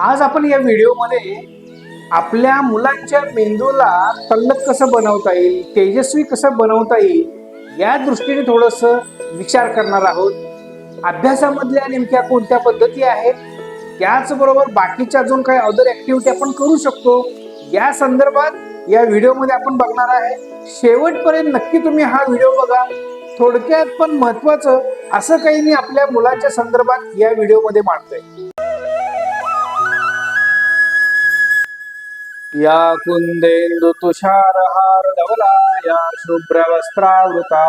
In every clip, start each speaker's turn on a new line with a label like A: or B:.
A: आज आपण या व्हिडिओमध्ये आपल्या मुलांच्या मेंदूला तल्लक कसं बनवता येईल तेजस्वी कसं बनवता येईल या दृष्टीने थोडस विचार करणार आहोत. अभ्यासामधल्या नेमक्या कोणत्या पद्धती आहेत त्याचबरोबर बाकीच्या अजून काही अदर ऍक्टिव्हिटी आपण करू शकतो. या संदर्भात या व्हिडिओमध्ये आपण बघणार आहे शेवटपर्यंत नक्की तुम्ही हा व्हिडिओ बघा. थोडक्यात पण महत्वाचं असं काही मी आपल्या मुलाच्या संदर्भात या व्हिडिओमध्ये मांडतोय. या कुंदेंदु तुषारहार धवला या शुभ्र वस्त्रावृता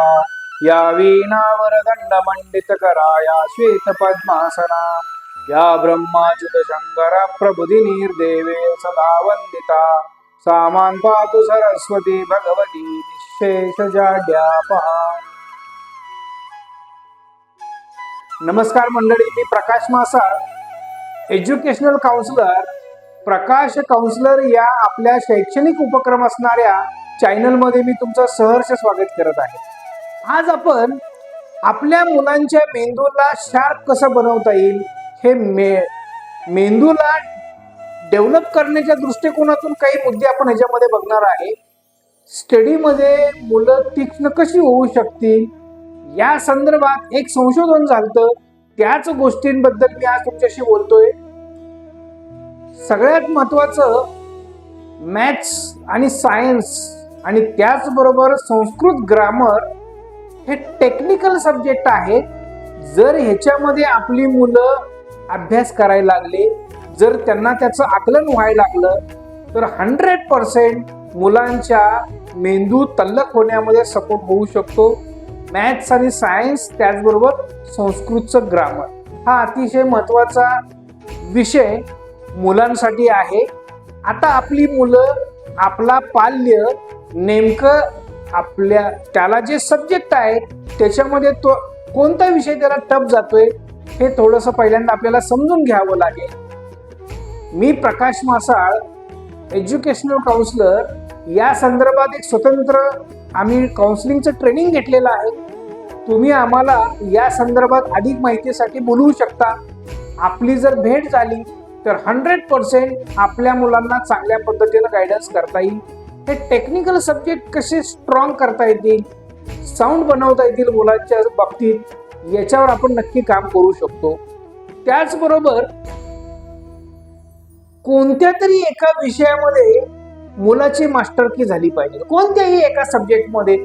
A: या वीणावरदंड मंडित करा या श्वेत पद्मासना या ब्रह्माच्युत शंकर प्रबुधी निर्देवे सदा वंदिता सामान पातु सरस्वती भगवती निशेष जाड्यापहा। नमस्कार मंडळी मी प्रकाश मासा एज्युकेशनल काउन्सिलर प्रकाश काउन्सिलर या आपल्या शैक्षणिक उपक्रम असणाऱ्या चॅनलमध्ये मी तुमचं सहर्ष स्वागत करत आहे. आज आपण आपल्या मुलांच्या मेंदूला शार्प कसं बनवता येईल हे मे मेंदूला डेव्हलप करण्याच्या दृष्टिकोनातून काही मुद्दे आपण ह्याच्यामध्ये बघणार आहे. स्टडीमध्ये मुलं तीक्ष्ण कशी होऊ शकतील? या संदर्भात एक संशोधन झालं त्याच गोष्टींबद्दल मी आज तुमच्याशी बोलतोय. सगळ्यात महत्वाचं मॅथ्स आणि सायन्स आणि त्याचबरोबर संस्कृत ग्रामर हे टेक्निकल सब्जेक्ट आहेत. जर ह्याच्यामध्ये आपली मुलं अभ्यास करायला लागले जर त्यांना त्याचं आकलन व्हायला लागलं तर हंड्रेड पर्सेंट मुलांच्या मेंदू तल्लक होण्यामध्ये सपोर्ट होऊ शकतो. मॅथ्स आणि सायन्स त्याचबरोबर संस्कृतचं ग्रामर. हा अतिशय महत्त्वाचा विषय मुलांसाठी आहे. आता आपली मुलं आपला पाल्य नेमकं आपल्या त्याला जे सब्जेक्ट आहे त्याच्यामध्ये तो कोणता विषय त्याला टप जातोय हे थोडंसं पहिल्यांदा आपल्याला समजून घ्यावं लागेल. मी प्रकाश मासाळ एज्युकेशनल काउन्सिलर या संदर्भात एक स्वतंत्र आम्ही काउन्सिलिंगचं ट्रेनिंग घेतलेलं आहे. तुम्ही आम्हाला या संदर्भात अधिक माहितीसाठी बोलवू शकता. आपली जर भेट झाली तर हंड्रेड पर्सेंट आपल्या मुलांना चांगल्या पद्धतीनं गायडन्स करता येईल. हे टेक्निकल सब्जेक्ट कसे स्ट्रॉंग करता येतील साऊंड बनवता येतील मुलांच्या बाबतीत याच्यावर आपण नक्की काम करू शकतो. त्याचबरोबर कोणत्या तरी एका विषयामध्ये मुलाची मास्टरकी झाली पाहिजे. कोणत्याही एका सब्जेक्टमध्ये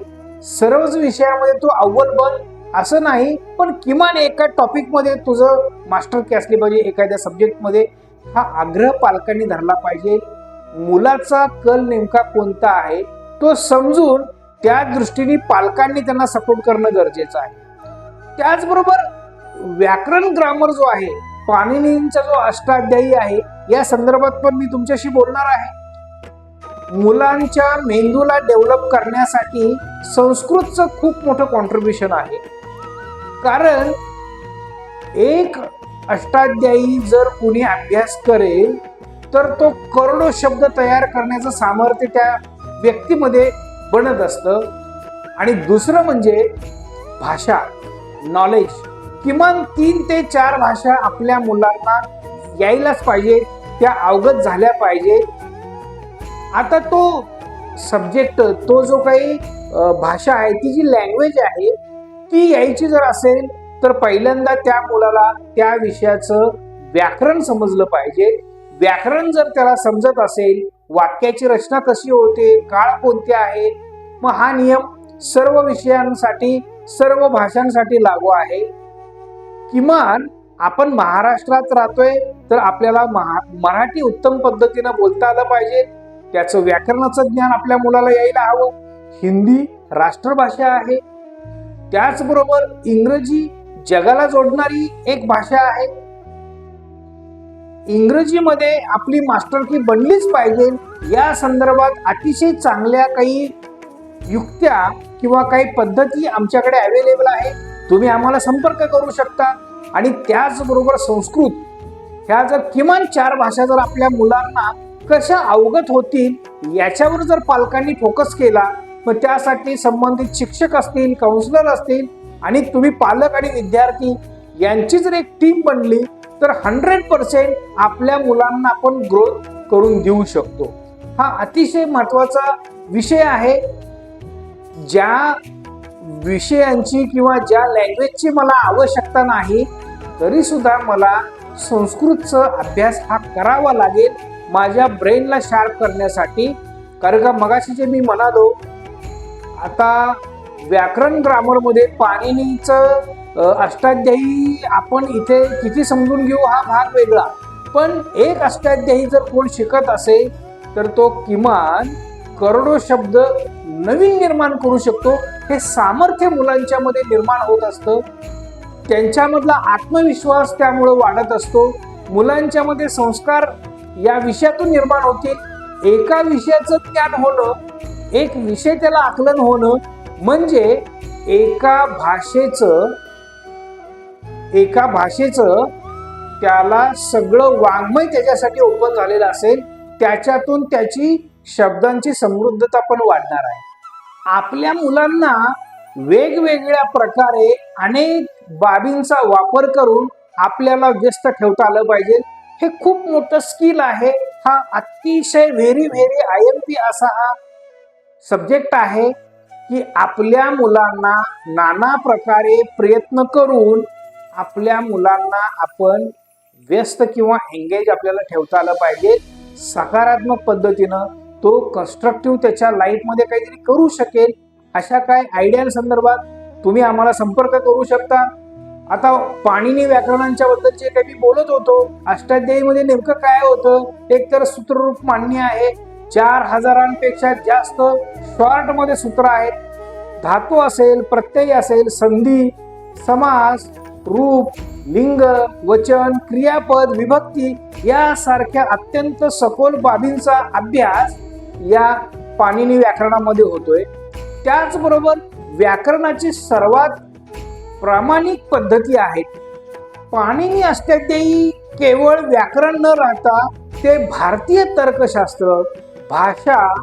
A: सर्वच विषयामध्ये तू अव्वल बन असं नाही पण किमान एका टॉपिकमध्ये तुझं मास्टरकी असली पाहिजे एखाद्या सब्जेक्टमध्ये हा आग्रह पालकांनी धरला पाहिजे. मुलाचा कल नेमका कोणता आहे? तो समजून त्या दृष्टीने पालकांनी त्यांना सपोर्ट करणं गरजेचं आहे. त्याचबरोबर व्याकरण ग्रामर जो आहे पाणिनींचा जो अष्टाध्यायी आहे या संदर्भात पण मी तुमच्याशी बोलणार आहे. मुलांच्या मेंदूला डेव्हलप करण्यासाठी संस्कृतचं खूप मोठं कॉन्ट्रीब्युशन आहे. कारण एक अष्टाध्यायी जर कुणी अभ्यास करेल तर तो करोडो शब्द तयार करण्याचं सामर्थ्य त्या व्यक्तीमध्ये बनत असतं. आणि दुसरं म्हणजे भाषा नॉलेज किमान तीन ते चार भाषा आपल्या मुलांना यायलाच पाहिजे त्या अवगत झाल्या पाहिजे. आता तो सब्जेक्ट तो जो काही भाषा आहे ती जी लँग्वेज आहे ती यायची जर असेल तर पहिल्यांदा त्या मुलाला त्या विषयाचं व्याकरण समजलं पाहिजे. व्याकरण जर त्याला समजत असेल वाक्याची रचना कशी होते काळ कोणते आहे मग हा नियम सर्व विषयांसाठी सर्व भाषांसाठी लागू आहे. किमान आपण महाराष्ट्रात राहतोय तर आपल्याला महा मराठी उत्तम पद्धतीनं बोलता आलं पाहिजे. त्याचं व्याकरणाचं ज्ञान आपल्या मुलाला यायला हवं. हिंदी राष्ट्रभाषा आहे. त्याचबरोबर इंग्रजी जगाला जोडणारी एक भाषा आहे. इंग्रजीमध्ये आपली मास्टरकी बनलीच पाहिजे. या संदर्भात अतिशय चांगल्या काही युक्त्या किंवा काही पद्धती आमच्याकडे अवेलेबल आहे तुम्ही आम्हाला संपर्क करू शकता. आणि त्याचबरोबर संस्कृत ह्या जर किमान चार भाषा जर आपल्या मुलांना कशा अवगत होतील याच्यावर जर पालकांनी फोकस केला मग त्यासाठी संबंधित शिक्षक असतील काउन्सिलर असतील आणि तुम्ही पालक आणि विद्यार्थी यांची जर एक टीम बनली तर हंड्रेड पर्सेंट आपल्या मुलांना आपण ग्रोथ करून देऊ शकतो. हा अतिशय महत्त्वाचा विषय आहे. ज्या विषयांची किंवा ज्या लँग्वेजची मला आवश्यकता नाही तरी सुद्धा मला संस्कृतचा अभ्यास हा करावा लागेल माझ्या ब्रेनला शार्प करण्यासाठी. कारण का मगाशी जे मी म्हणालो आता व्याकरण ग्रामरमध्ये पाणिनीचं अष्टाध्यायी आपण इथे किती समजून घेऊ हा भाग वेगळा. पण एक अष्टाध्यायी जर कोण शिकत असेल तर तो किमान करोडो शब्द नवीन निर्माण करू शकतो. हे सामर्थ्य मुलांच्यामध्ये निर्माण होत असतं. त्यांच्यामधला आत्मविश्वास त्यामुळं वाढत असतो. मुलांच्यामध्ये संस्कार या विषयातून निर्माण होतील. एका विषयाचं ज्ञान होणं एक विषय त्याला आकलन होणं म्हणजे एका भाषेचं एका भाषेचं त्याला सगळं वाङ्मय त्याच्यासाठी ओपन झालेलं असेल त्याच्यातून त्याची शब्दांची समृद्धता पण वाढणार आहे. आपल्या मुलांना वेगवेगळ्या प्रकारे अनेक बाबींचा वापर करून आपल्याला व्यस्त ठेवता आलं पाहिजे. हे खूप मोठं स्किल आहे. हा अतिशय very very I M P असा हा सब्जेक्ट आहे. की आपल्या मुलांना नाना प्रकारे प्रयत्न करून आपल्या मुलांना आपण व्यस्त किंवा एंगेज आपल्याला ठेवता आलं पाहिजे. सकारात्मक पद्धतीनं तो कन्स्ट्रक्टिव्ह त्याच्या लाईफमध्ये काहीतरी करू शकेल अशा काय आयडिया संदर्भात तुम्ही आम्हाला संपर्क करू शकता. आता पाणिनी व्याकरणांच्या बद्दलचे काही मी बोलत होतो. अष्टाध्यायीमध्ये नेमकं काय होतं? एक तर सूत्ररूप मान्य आहे चार हजारांपेक्षा जास्त शॉर्टमध्ये सूत्र आहेत धातू असेल प्रत्यय असेल संधी समास रूप लिंग वचन क्रियापद विभक्ती यासारख्या अत्यंत सखोल बाबींचा अभ्यास या पाणिनी व्याकरणामध्ये होतोय. त्याचबरोबर व्याकरणाची सर्वात प्रामाणिक पद्धती आहेत पाणिनी असते तेही केवळ व्याकरण न राहता ते भारतीय तर्कशास्त्र भाषा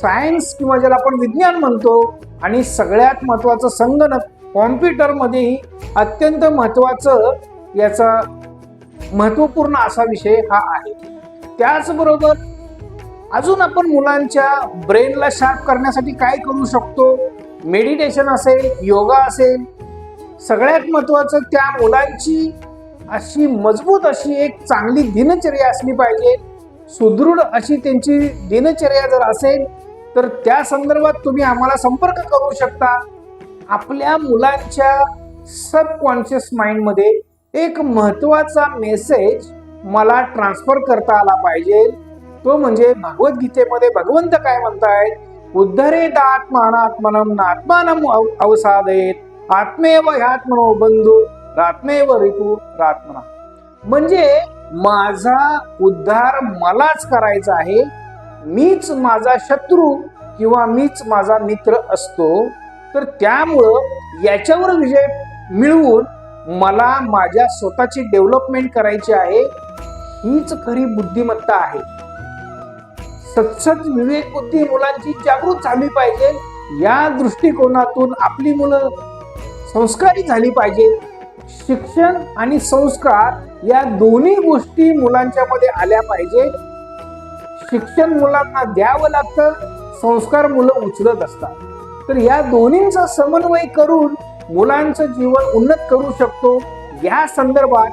A: सायन्स किंवा ज्याला आपण विज्ञान म्हणतो आणि सगळ्यात महत्त्वाचं संगणक कॉम्प्युटरमध्येही अत्यंत महत्त्वाचं याचा महत्त्वपूर्ण असा विषय हा आहे. त्याचबरोबर अजून आपण मुलांच्या ब्रेनला शार्प करण्यासाठी काय करू शकतो? मेडिटेशन असेल योगा असेल. सगळ्यात महत्त्वाचं त्या मुलांची अशी मजबूत अशी एक चांगली दिनचर्या असली पाहिजे. सुदृढ अशी त्यांची दिनचर्या जर असेल तर त्या संदर्भात तुम्ही आम्हाला संपर्क करू शकता. आपल्या मुलांच्या सबकॉन्शियस माइंडमध्ये एक महत्त्वाचा मेसेज मला ट्रान्सफर करता आला पाहिजे. तो म्हणजे भगवद्गीतेमध्ये भगवंत काय म्हणतायत? उद्धरे आत्मानात्मनम नात्मानम अव- अवसादयेत. आत्मेव ह्यात्मनो बंधू रात्मेव ऋतू रात्मना. म्हणजे माझा उद्धार मलाच करायचा आहे. मीच माझा शत्रू किंवा मीच माझा मित्र असतो. तर त्यामुळं याच्यावर विजय मिळवून मला माझ्या स्वतःची डेव्हलपमेंट करायची आहे. हीच खरी बुद्धिमत्ता आहे. सत्सत विवेक बुद्धी मुलांची जागृत झाली पाहिजे. या दृष्टिकोनातून आपली मुलं संस्कारी झाली पाहिजे शिक्षण आणि संस्कार या दोन्ही गोष्टी मुलांच्या मध्ये आल्या पाहिजे. शिक्षण मुलांना द्यावं लागतं संस्कार मुलं उचलत असतात. तर या दोन्हींचा समन्वय करून मुलांचं जीवन उन्नत करू शकतो. या संदर्भात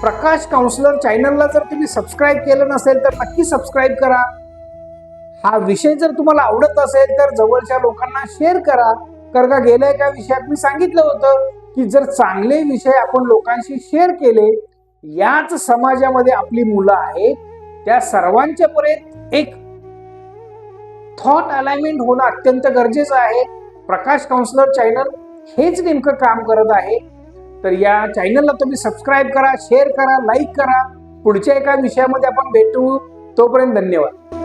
A: प्रकाश काउन्सिलर चॅनलला जर तुम्ही सबस्क्राईब केलं नसेल तर नक्की सबस्क्राईब करा. हा विषय जर तुम्हाला आवडत असेल तर जवळच्या लोकांना शेअर करा. कारण का गेल्या एका विषयात मी सांगितलं होतं की जर चांगले विषय आपण लोकांशी शेअर केले याच समाजामध्ये आपली मुलं आहेत त्या सर्वांच्या पर्यंत एक थॉट अलाइनमेंट होणं अत्यंत गरजेचं आहे. प्रकाश काउन्सिलर चॅनल हेच नेमकं काम करत आहे. तर या चॅनलला तुम्ही सबस्क्राईब करा शेअर करा लाईक करा. पुढच्या एका विषयामध्ये आपण भेटू. तोपर्यंत धन्यवाद.